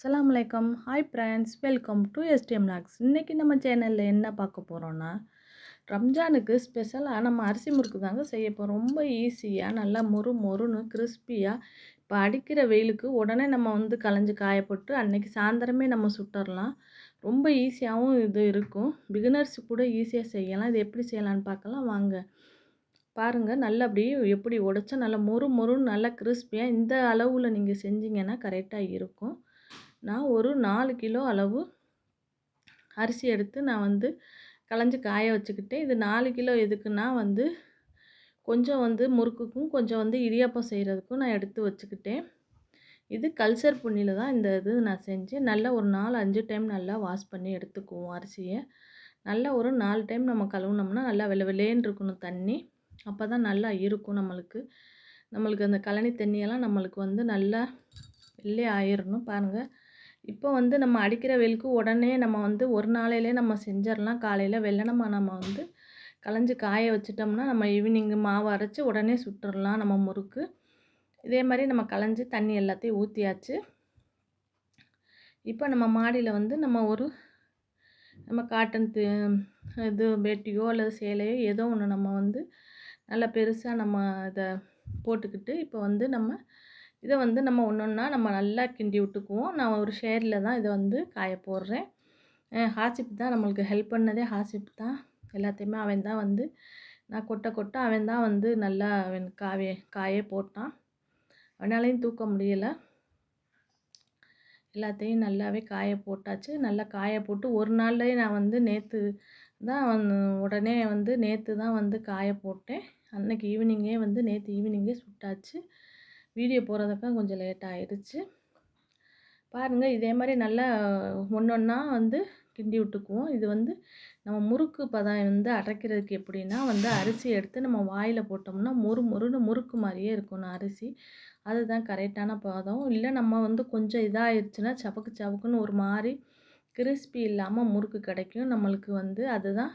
அஸ்லாம் வலைக்கம் hi friends welcome to STM logs இன்றைக்கி நம்ம சேனலில் என்ன பார்க்க போகிறோன்னா ரம்ஜானுக்கு ஸ்பெஷலாக நம்ம அரிசி முறுக்கு தாங்க செய்ய போகிறோம் ரொம்ப ஈஸியாக நல்லா மொறு மொறுன்னு கிறிஸ்பியாக இப்போ அடிக்கிற வெயிலுக்கு உடனே நம்ம வந்து களைஞ்சி காயப்பட்டு அன்றைக்கி சாயந்தரமே நம்ம சுட்டுறலாம் ரொம்ப ஈஸியாகவும் இது இருக்கும். பிகினர்ஸ் கூட ஈஸியாக செய்யலாம். இது எப்படி செய்யலாம்னு பார்க்கலாம். வாங்க. பாருங்கள் நல்லா அப்படியே எப்படி உடைச்சா நல்லா மொறு மொறுன்னு நல்லா கிறிஸ்பியாக இந்த அளவில் நீங்கள் செஞ்சீங்கன்னா கரெக்டாக இருக்கும். நான் ஒரு நாலு கிலோ அளவு அரிசி எடுத்து நான் வந்து களைஞ்சி காய வச்சுக்கிட்டேன். இது நாலு கிலோ எதுக்குன்னா வந்து கொஞ்சம் வந்து முறுக்குக்கும் கொஞ்சம் வந்து இடியாப்பம் செய்கிறதுக்கும் நான் எடுத்து வச்சுக்கிட்டேன். இது கல்சர் புண்ணியில் தான் இந்த இது நான் செஞ்சேன். நல்லா ஒரு நாலு அஞ்சு டைம் நல்லா வாஷ் பண்ணி எடுத்துக்குவோம் அரிசியை. நல்லா ஒரு நாலு டைம் நம்ம கழுவுனோம்னா நல்லா வெள வெள்ளேன்னு இருக்கணும் தண்ணி. அப்போ தான் நல்லா இருக்கும் நம்மளுக்கு. நம்மளுக்கு அந்த கழனி தண்ணியெல்லாம் நம்மளுக்கு வந்து நல்லா வெள்ளே ஆயிடணும் பாருங்கள் இப்போ வந்து நம்ம அடிக்கிற வெயிலுக்கு உடனே நம்ம வந்து ஒரு நாளையிலே நம்ம செஞ்சிடலாம் காலையில் வெள்ளனமாக நம்ம வந்து களைஞ்சி காய வச்சிட்டோம்னா நம்ம ஈவினிங் மாவு அரைச்சி உடனே சுட்டுடலாம் நம்ம முறுக்கு. இதே மாதிரி நம்ம களைஞ்சி தண்ணி எல்லாத்தையும் ஊற்றியாச்சு இப்போ நம்ம மாடியில் வந்து நம்ம ஒரு நம்ம காட்டன் இது வேட்டியோ அல்லது சேலையோ ஏதோ ஒன்று நம்ம வந்து நல்லா பெருசாக நம்ம இதை போட்டுக்கிட்டு இப்போ வந்து நம்ம இதை வந்து நம்ம ஒன்று ஒன்றா நம்ம நல்லா கிண்டி விட்டுக்குவோம். நான் ஒரு ஷேரில் தான் இதை வந்து காய போடுறேன். ஹாசிப் தான் நம்மளுக்கு ஹெல்ப் பண்ணதே ஹாசிப் தான். எல்லாத்தையுமே அவன் தான் வந்து நான் கொட்ட கொட்ட அவன் தான் வந்து நல்லா அவன் காவே காயே போட்டான். அவனாலையும் தூக்க முடியலை. எல்லாத்தையும் நல்லாவே காய போட்டாச்சு. நல்லா காய போட்டு ஒரு நாள்லேயே நான் வந்து நேற்று தான் உடனே வந்து நேற்று தான் வந்து காய போட்டேன். அன்னைக்கு ஈவினிங்கே வந்து நேற்று ஈவினிங்கே சுட்டாச்சு. வீடியோ போகிறதுக்கும் கொஞ்சம் லேட் ஆயிடுச்சு. பாருங்கள் இதே மாதிரி நல்லா ஒன்று ஒன்றா வந்து கிண்டி விட்டுக்குவோம். இது வந்து நம்ம முறுக்கு பதம் வந்து அரைக்கிறதுக்கு எப்படின்னா வந்து அரிசி எடுத்து நம்ம வாயில் போட்டோம்னா மொறு மொறுன்னு முறுக்கு மாதிரியே இருக்கணும் அரிசி. அதுதான் கரெக்டான பதம். இல்லை நம்ம வந்து கொஞ்சம் இதாகிடுச்சுன்னா சபக்கு சபக்குன்னு ஒரு மாதிரி கிறிஸ்பி இல்லாமல் முறுக்கு கிடைக்கும் நம்மளுக்கு வந்து. அதுதான்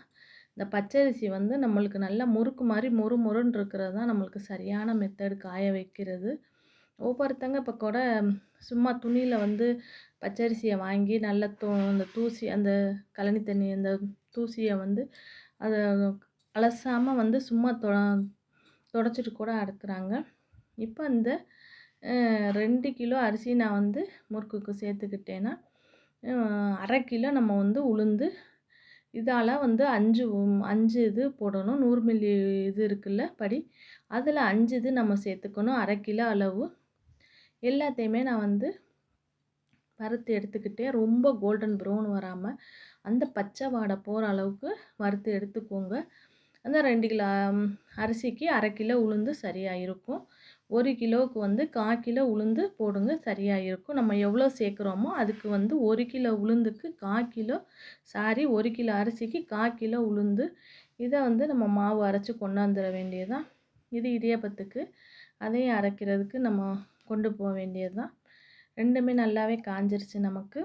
இந்த பச்சரிசி வந்து நம்மளுக்கு நல்லா முறுக்கு மாதிரி மொறு மொறுன்னு இருக்கிறது தான் நம்மளுக்கு சரியான மெத்தடு காய வைக்கிறது. ஒவ்வொருத்தங்க இப்போ கூட சும்மா துணியில் வந்து பச்சரிசியை வாங்கி நல்லா தூ அந்த தூசி அந்த கழனி தண்ணி அந்த தூசியை வந்து அதை அலசாமல் வந்து சும்மா தொ தொடச்சிட்டு கூட அடுக்கிறாங்க இப்போ இந்த ரெண்டு கிலோ அரிசி நான் வந்து முறுக்குக்கு சேர்த்துக்கிட்டேன்னா அரை கிலோ நம்ம வந்து உளுந்து இதால் வந்து அஞ்சு அஞ்சு இது போடணும். நூறு மில்லி இது இருக்குல்ல படி. அதில் அஞ்சு இது நம்ம சேர்த்துக்கணும். அரை கிலோ அளவு. எல்லாத்தையுமே நான் வந்து வறுத்து எடுத்துக்கிட்டே ரொம்ப கோல்டன் ப்ரௌன் வராமல் அந்த பச்சை வாடை போகிற அளவுக்கு வறுத்து எடுத்துக்கோங்க. அந்த ரெண்டு கிலோ அரிசிக்கு அரை கிலோ உளுந்து சரியாக இருக்கும் ஒரு கிலோவுக்கு வந்து கால் கிலோ உளுந்து போடுங்க சரியாக இருக்கும். நம்ம எவ்வளோ சேர்க்குறோமோ அதுக்கு வந்து ஒரு கிலோ உளுந்துக்கு கால் கிலோ சாரி ஒரு கிலோ அரிசிக்கு கால் கிலோ உளுந்து. இதை வந்து நம்ம மாவு அரைச்சி கொண்டாந்துட வேண்டியதுதான். இது இடியப்பத்துக்கு. அதையும் அரைக்கிறதுக்கு நம்ம கொண்டு போக வேண்டியது தான் ரெண்டுமே நல்லாவே காஞ்சிருச்சு நமக்கு.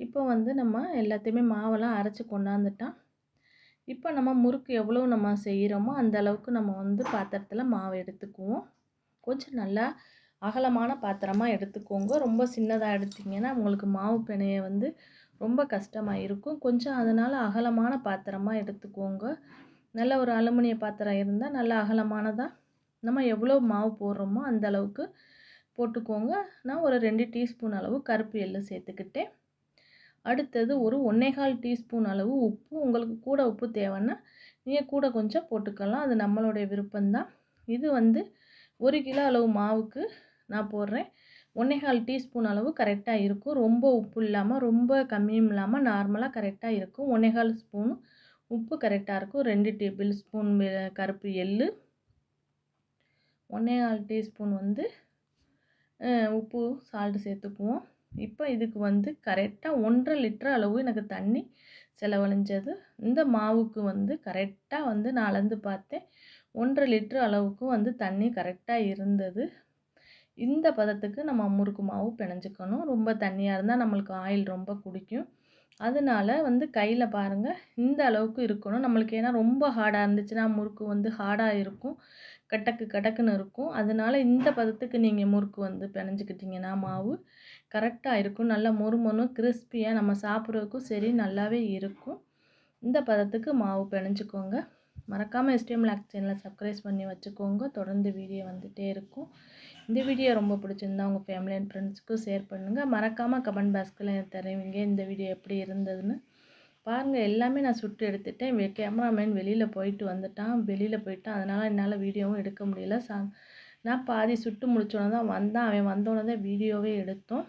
இப்போ வந்து நம்ம எல்லாத்தையுமே மாவெல்லாம் அரைச்சி கொண்டாந்துட்டான் இப்போ நம்ம முறுக்கு எவ்வளோ நம்ம செய்கிறோமோ அந்த அளவுக்கு நம்ம வந்து பாத்திரத்தில் மாவு எடுத்துக்குவோம். கொஞ்சம் நல்லா அகலமான பாத்திரமாக எடுத்துக்கோங்க. ரொம்ப சின்னதாக எடுத்திங்கன்னா உங்களுக்கு மாவு பிணைய வந்து ரொம்ப கஷ்டமாக இருக்கும். கொஞ்சம் அதனால் அகலமான பாத்திரமாக எடுத்துக்கோங்க. நல்ல ஒரு அலுமினிய பாத்திரம் இருந்தால் நல்ல அகலமானதாக நம்ம எவ்வளோ மாவு போடுறோமோ அந்த அளவுக்கு போட்டுக்கோங்க. நான் ஒரு ரெண்டு டீஸ்பூன் அளவு கருப்பு எள்ளு சேர்த்துக்கிட்டேன். அடுத்தது ஒரு ஒன்றேகால் டீஸ்பூன் அளவு உப்பு. உங்களுக்கு கூட உப்பு தேவைன்னா நீங்கள் கூட கொஞ்சம் போட்டுக்கலாம். அது நம்மளுடைய விருப்பம்தான். இது வந்து ஒரு கிலோ அளவு மாவுக்கு நான் போடுறேன். ஒன்றேகால் டீஸ்பூன் அளவு கரெக்டாக இருக்கும். ரொம்ப உப்பு இல்லாமல் ரொம்ப கம்மியும் இல்லாமல் நார்மலாக கரெக்டாக இருக்கும். ஒன்றேகால் ஸ்பூன் உப்பு கரெக்டாக இருக்கும். ரெண்டு டேபிள் ஸ்பூன் கருப்பு எள்ளு. ஒன்றேகால் டீஸ்பூன் வந்து உப்பு சால்ட்டு சேர்த்துக்குவோம். இப்போ இதுக்கு வந்து கரெக்டாக ஒன்றரை லிட்டர் அளவு எனக்கு தண்ணி செலவழிஞ்சது. இந்த மாவுக்கு வந்து கரெக்டாக வந்து நான் அளந்து பார்த்தேன். ஒன்றரை லிட்டர் அளவுக்கு வந்து தண்ணி கரெக்டாக இருந்தது. இந்த பதத்துக்கு நம்ம முறுக்கு மாவு பிணைஞ்சிக்கணும். ரொம்ப தண்ணியாக இருந்தால் நம்மளுக்கு ஆயில் ரொம்ப குடிக்கும். அதனால வந்து கையில் பாருங்கள் இந்த அளவுக்கு இருக்கணும். நம்மளுக்கு ஏன்னா ரொம்ப ஹார்டாக இருந்துச்சுன்னா முறுக்கு வந்து ஹார்டாக இருக்கும். கட்டக்கு கடக்குன்னு இருக்கும். அதனால் இந்த பதத்துக்கு நீங்கள் முறுக்கு வந்து பிணைஞ்சிக்கிட்டிங்கன்னா மாவு கரெக்டாக இருக்கும். நல்லா மொறு கிறிஸ்பியாக நம்ம சாப்பிட்றதுக்கும் சரி நல்லாவே இருக்கும். இந்த பதத்துக்கு மாவு பிணைஞ்சிக்கோங்க. மறக்காமல் எஸ்டிஎம் லாக் சேனலை சப்ஸ்கிரைப் பண்ணி வச்சுக்கோங்க. தொடர்ந்து வீடியோ வந்துகிட்டே இருக்கும். இந்த வீடியோ ரொம்ப பிடிச்சிருந்தா உங்கள் ஃபேமிலி அண்ட் ஃப்ரெண்ட்ஸ்க்கும் ஷேர் பண்ணுங்கள் மறக்காமல் கமெண்ட் பாக்ஸில் தருவீங்க இந்த வீடியோ எப்படி இருந்ததுன்னு. பாருங்கள் எல்லாமே நான் சுட்டு எடுத்துட்டேன். கேமராமேன் வெளியில் போயிட்டு வந்துட்டான். வெளியில் போயிட்டான். அதனால் என்னால் வீடியோவும் எடுக்க முடியல. சா நான் பாதி சுட்டு முடிச்சோன்னே தான் வந்தான். அவன் வந்தோடனே தான் வீடியோவே எடுத்தோம்.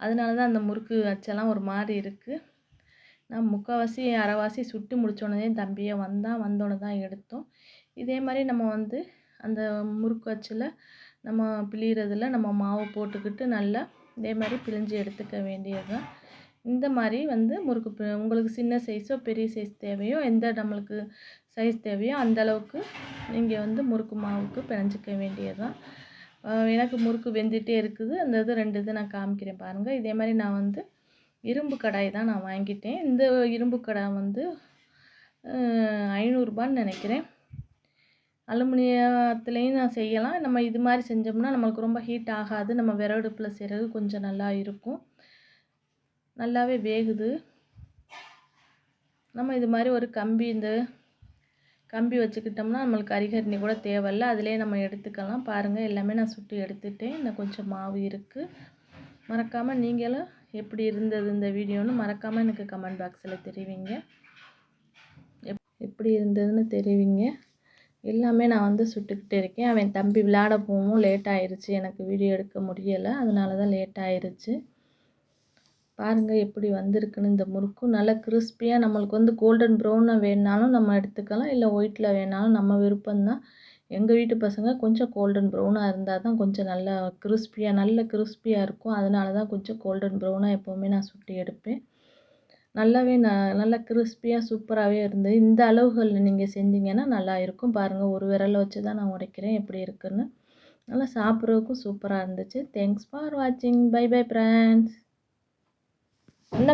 அதனால தான் அந்த முறுக்கு அச்செல்லாம் ஒரு மாதிரி இருக்குது நான் முக்கால்வாசி அரைவாசி சுட்டு முடித்தோடனே தம்பியை வந்தான். வந்தோடனே தான் எடுத்தோம். இதே மாதிரி நம்ம வந்து அந்த முறுக்கு அச்சில் நம்ம பிழிகிறதுல நம்ம மாவு போட்டுக்கிட்டு நல்லா இதே மாதிரி பிழிஞ்சு எடுத்துக்க வேண்டியது தான் இந்த மாதிரி வந்து முறுக்கு உங்களுக்கு சின்ன சைஸோ பெரிய சைஸ் தேவையோ எந்த நம்மளுக்கு சைஸ் தேவையோ அந்தளவுக்கு நீங்கள் வந்து முறுக்கு மாவுக்கு பிணைஞ்சிக்க வேண்டியது தான் எனக்கு முறுக்கு வெந்துகிட்டே இருக்குது. அந்த இது ரெண்டு இது நான் காமிக்கிறேன் பாருங்கள் இதே மாதிரி நான் வந்து இரும்பு கடாய் தான் நான் வாங்கிட்டேன். இந்த இரும்பு கடாய் வந்து ஐநூறுரூபான்னு நினைக்கிறேன். அலுமினியத்துலேயும் நான் செய்யலாம். நம்ம இது மாதிரி செஞ்சோம்னா நம்மளுக்கு ரொம்ப ஹீட் ஆகாது. நம்ம விறகுடுப்பில் செய்கிறது கொஞ்சம் நல்லா இருக்கும். நல்லாவே வேகுது. நம்ம இது மாதிரி ஒரு கம்பி இந்த கம்பி வச்சுக்கிட்டோம்னா நம்மளுக்கு அரிகரணி கூட தேவையில்ல. அதிலே நம்ம எடுத்துக்கலாம். பாருங்கள் எல்லாமே நான் சுட்டு எடுத்துட்டேன். இன்னும் கொஞ்சம் மாவு இருக்குது மறக்காமல் நீங்களும் எப்படி இருந்தது இந்த வீடியோன்னு மறக்காமல் எனக்கு கமெண்ட் பாக்ஸில் தெரிவிங்க. எப் எப்படி இருந்ததுன்னு தெரிவிங்க. எல்லாமே நான் வந்து சுட்டுக்கிட்டே இருக்கேன். அவன் தம்பி விளையாட போகவும் லேட் ஆயிடுச்சு எனக்கு வீடியோ எடுக்க முடியலை. அதனால தான் லேட் ஆயிடுச்சு பாருங்கள் எப்படி வந்திருக்குன்னு. இந்த முறுக்கும் நல்லா கிறிஸ்பியாக நம்மளுக்கு வந்து கோல்டன் ப்ரௌனாக வேணாலும் நம்ம எடுத்துக்கலாம். இல்லை ஒயிட்டில் வேணாலும் நம்ம விருப்பம்தான். எங்கள் வீட்டு பசங்க கொஞ்சம் கோல்டன் ப்ரௌனாக இருந்தால் தான் கொஞ்சம் நல்லா கிறிஸ்பியாக நல்ல கிறிஸ்பியாக இருக்கும். அதனால தான் கொஞ்சம் கோல்டன் ப்ரௌனாக எப்போவுமே நான் சுட்டி எடுப்பேன். நல்லாவே நான் நல்லா கிறிஸ்பியாக சூப்பராகவே இருந்தது. இந்த அளவுகளில் நீங்கள் செஞ்சீங்கன்னா நல்லா இருக்கும். பாருங்கள் ஒரு விரலை வச்சு தான் நான் உடைக்கிறேன். எப்படி இருக்குன்னு. நல்லா சாப்பிட்றதுக்கும் சூப்பராக இருந்துச்சு. தேங்க்ஸ் ஃபார் வாட்சிங் பை பை ஃப்ரெண்ட்ஸ் அந்த